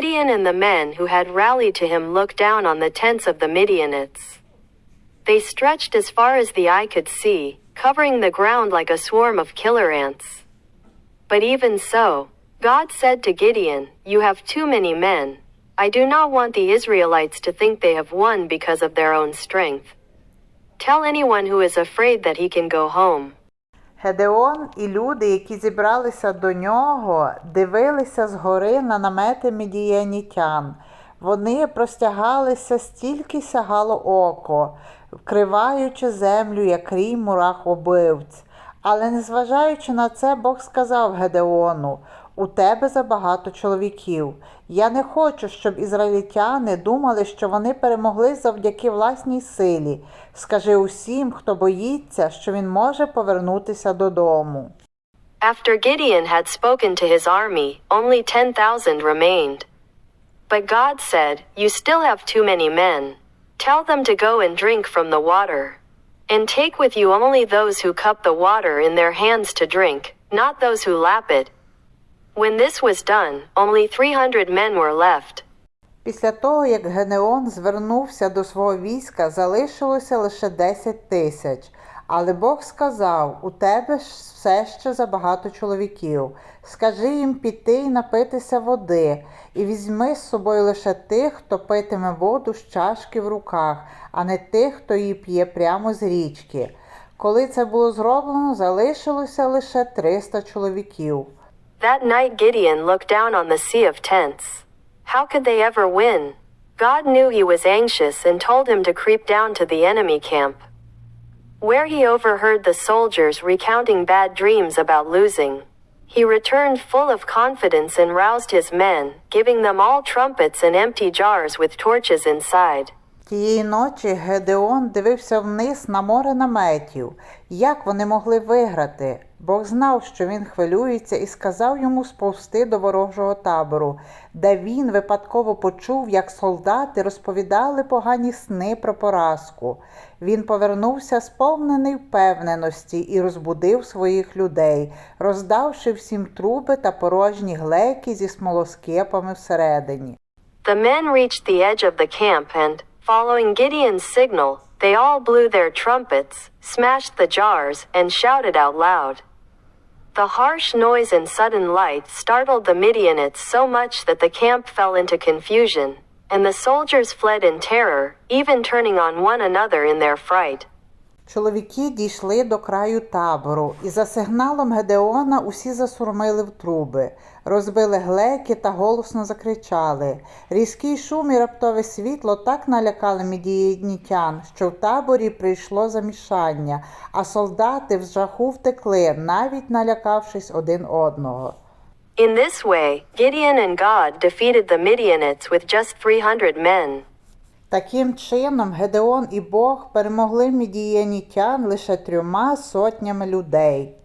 Gideon and the men who had rallied to him looked down on the tents of the Midianites. They stretched as far as the eye could see, covering the ground like a swarm of killer ants. But even so, God said to Gideon, You have too many men. I do not want the Israelites to think they have won because of their own strength. Tell anyone who is afraid that he can go home. Гедеон і люди, які зібралися до нього, дивилися згори на намети медіянітян. Вони простягалися стільки сягало око, вкриваючи землю, як рій мурах убивць. Але незважаючи на це, Бог сказав Гедеону: у тебе забагато чоловіків. Я не хочу, щоб ізраїльтяни думали, що вони перемогли завдяки власній силі. Скажи усім, хто боїться, що він може повернутися додому. After Gideon had spoken to his army, only 10,000 remained. But God said, You still have too many men. Tell them to go and drink from the water. And take with you only those who cup the water in their hands to drink, not those who lap it. When this was done, only 300 men were left. Після того, як Генеон звернувся до свого війська, залишилося лише 10 тисяч. Але Бог сказав: у тебе все ще забагато чоловіків. Скажи їм піти і напитися води, і візьми з собою лише тих, хто питиме воду з чашки в руках, а не тих, хто її п'є прямо з річки. Коли це було зроблено, залишилося лише 300 чоловіків. That night Gideon looked down on the sea of tents. How could they ever win? God knew he was anxious and told him to creep down to the enemy camp. Where he overheard the soldiers recounting bad dreams about losing. He returned full of confidence and roused his men, giving them all trumpets and empty jars with torches inside. Тієї ночі Гедеон дивився вниз на море наметів. Як вони могли виграти? Бог знав, що він хвилюється, і сказав йому сповзти до ворожого табору, де він випадково почув, як солдати розповідали погані сни про поразку. Він повернувся сповнений впевненості і розбудив своїх людей, роздавши всім труби та порожні глеки зі смолоскипами всередині. The men reached the edge of the camp and, following Gideon's signal, they all blew their trumpets, smashed the jars, and shouted out loud. The harsh noise and sudden light startled the Midianites so much that the camp fell into confusion, and the soldiers fled in terror, even turning on one another in their fright. Чоловіки дійшли до краю табору, і за сигналом Гедеона усі засурмили в труби, розбили глеки та голосно закричали. Різкий шум і раптове світло так налякали медієнітян, що в таборі прийшло замішання, а солдати в жаху втекли, навіть налякавшись один одного. In this way, Gideon and God defeated the Midianites with just 300 men. Таким чином, Гедеон і Бог перемогли мідіянітян лише трьома сотнями людей.